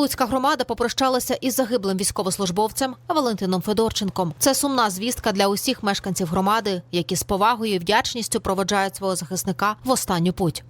Прилуцька громада попрощалася із загиблим військовослужбовцем Валентином Федорченком. Це сумна звістка для усіх мешканців громади, які з повагою і вдячністю проводжають свого захисника в останню путь.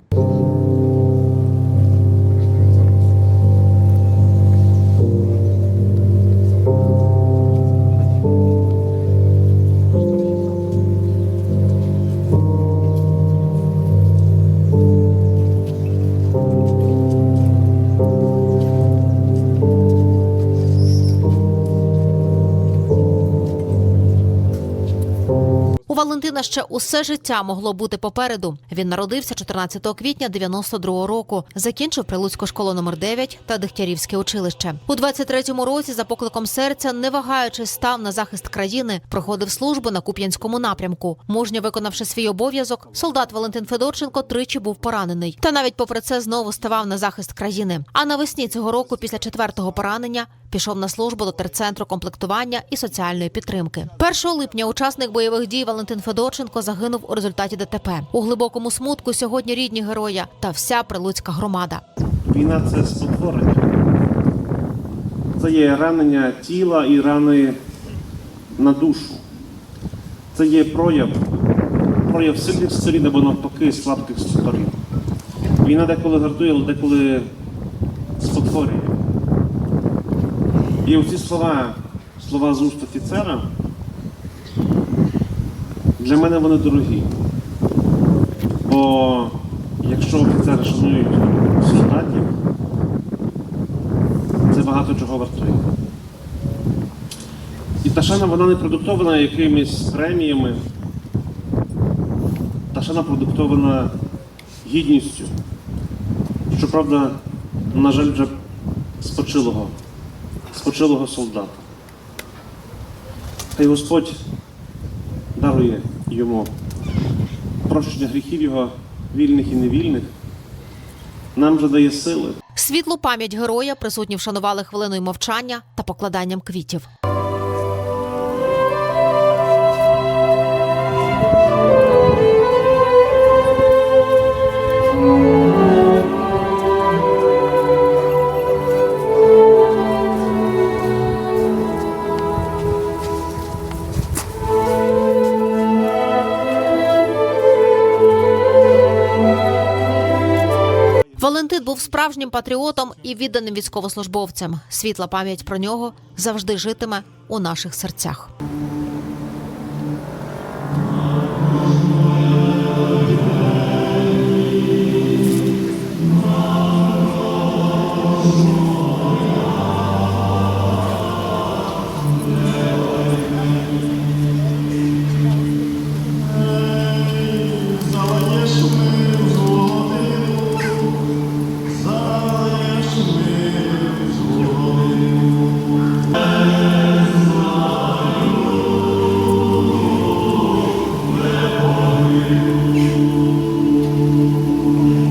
Валентина ще усе життя могло бути попереду. Він народився 14 квітня 92-го року. Закінчив Прилуцьку школу номер 9 та Дегтярівське училище. У 23-му році за покликом серця, не вагаючись, став на захист країни, проходив службу на Куп'янському напрямку. Мужньо виконавши свій обов'язок, солдат Валентин Федорченко тричі був поранений. Та навіть попри це знову ставав на захист країни. А навесні цього року, після четвертого поранення, пішов на службу до терцентру комплектування і соціальної підтримки. 1 липня учасник бойових дій Валентин Федорченко загинув у результаті ДТП. У глибокому смутку сьогодні рідні героя та вся прилуцька громада. Війна це спотворення. Це є ранення тіла і рани на душу. Це є прояв, прояв сильних сторін або навпаки слабких сторін. Війна деколи гартує, але деколи спотворює. І оці слова, слова з уст офіцера, для мене вони дорогі. Бо якщо офіцери шанують солдатів, це багато чого вартує. І та шана вона не продуктована якимись преміями. Та шана продуктована гідністю. Щоправда, на жаль, вже спочилого, спочилого солдата. Хай Господь дарує йому прощення гріхів його вільних і невільних, нам же дає сили. Світлу пам'ять героя присутні вшанували хвилиною мовчання та покладанням квітів. Валентин був справжнім патріотом і відданим військовослужбовцем. Світла пам'ять про нього завжди житиме у наших серцях.